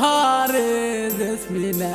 Bahar resmine